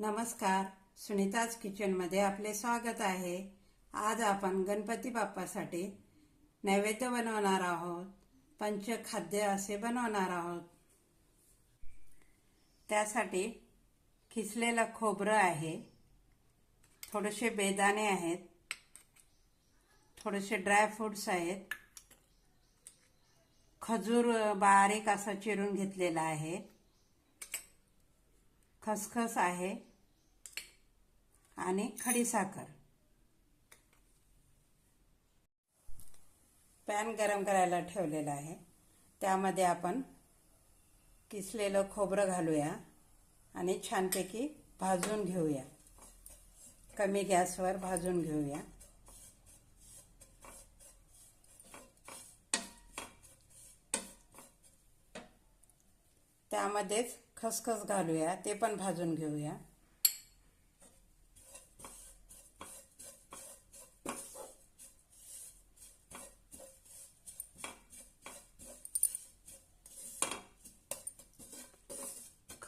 नमस्कार. सुनीताज किचनमध्ये आपले स्वागत आहे. आज आपण गणपती बाप्पासाठी नैवेद्य बनवणार आहोत. पंचखाद्य असे बनवणार आहोत. त्यासाठी खिसलेलं खोबरं आहे. थोडेसे बेदाणे आहेत. थोडेसे ड्रायफ्रूट्स आहेत. खजूर बारीक असा चिरून घेतलेला आहे. खसखस आहे. आणि खडीसाखर पॅन गरम करायला ठेवलेला आहे. त्यामध्ये आपण किसलेलं खोबरं घालूया आणि छानपैकी भाजून घेऊया. कमी गॅसवर भाजून घेऊया. त्यामध्येच खसखस घालूया ते पण भाजून घेऊया.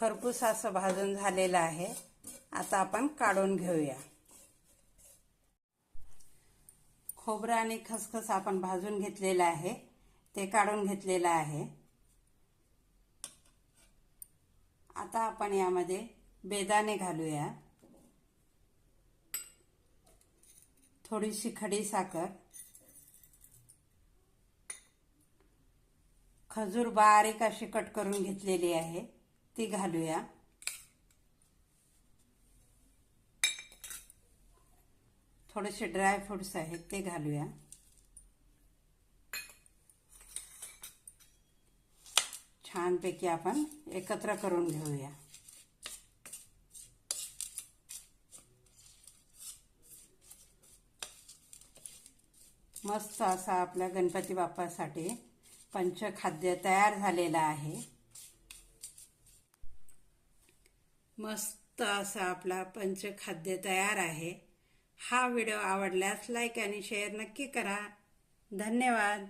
खरपूस असं भाजून झालेलं आहे. आता आपण काढून घेऊया. खोबरं आणि खसखस आपण भाजून घेतलेलं आहे. ते काढून घेतलेलं आहे. आता आपण यामध्ये बेदाणे घालूया. थोडीशी खडी साखर. खजूर बारीक अशी कट करून घेतलेली आहे. ती घालूया. थोडेसे ड्रायफ्रुट्स आहेत ते घालूया. छानपैकी आपण एकत्र करून घेऊया. मस्त असा आपल्या गणपती बाप्पासाठी पंचखाद्य तयार झालेला आहे. मस्त असा आपला पंचखाद्य तयार आहे. हा व्हिडिओ आवडल्यास लाईक आणि शेअर नक्की करा. धन्यवाद.